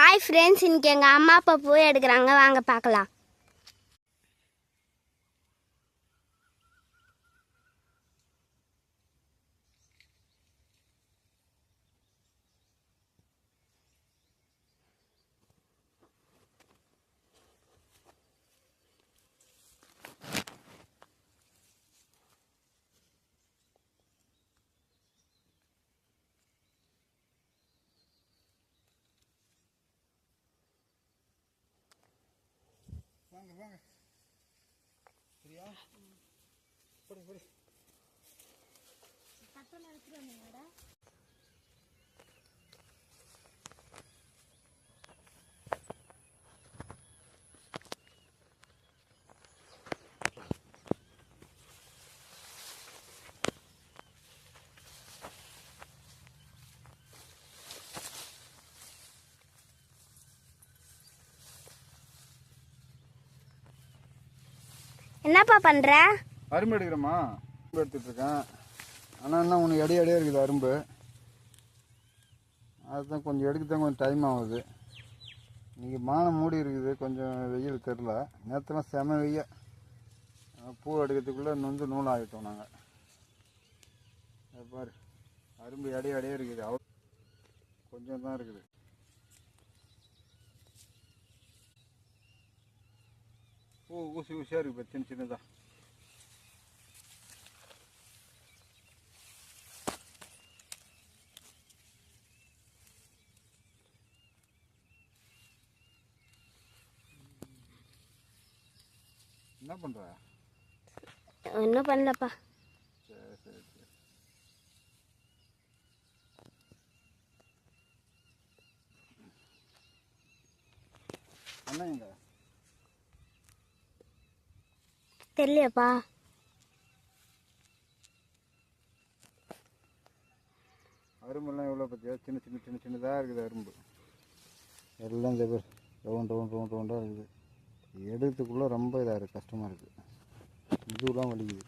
Hi friends இன்றைக்கி எங்கள் அம்மா அப்பா பூ எடுக்கிறாங்க. வாங்க பார்க்கலாம். வாங்க வாங்க. சரியா போடு போடு. என்னப்பா பண்ற? அரும்பு எடுக்கிறமா அரும்பு எடுத்துட்டு இருக்கேன். ஆனால் என்ன உனக்கு எடை இடையே இருக்குது அரும்பு. அதுதான் கொஞ்சம் எடுக்க தான் கொஞ்சம் டைம் ஆகுது. இன்னைக்கு மானம் மூடி இருக்குது. கொஞ்சம் வெயில் தெரில நேற்றுலாம் செம வெய்ய பூ எடுக்கிறதுக்குள்ளே நொந்து நூல் ஆகிட்டோம் நாங்கள் பாரு. அரும்பு எடை இடையே இருக்குது. அவ்வளோ கொஞ்சம் தான் இருக்குது. பூ ஊசி ஊசியாக இருக்குது சின்ன சின்னதாக என்ன பண்ணுற ஒன்றும் பண்ணலப்பா. சரி சரி சரி. அண்ணா எங்க? தெரியலையாப்பா. அரும்பெல்லாம் எவ்வளோ பார்த்தியா? சின்ன சின்ன சின்ன சின்னதாக இருக்குது அரும்பு. எல்லாம் இந்த பேர் ரவுண்ட் ரவுண்ட் ரவுண்ட் ரவுண்டாக இருக்குது. எடுக்கிறதுக்குள்ளே ரொம்ப இதாக இருக்குது. கஷ்டமாக இருக்குது. இதுலாம் வலிக்குது.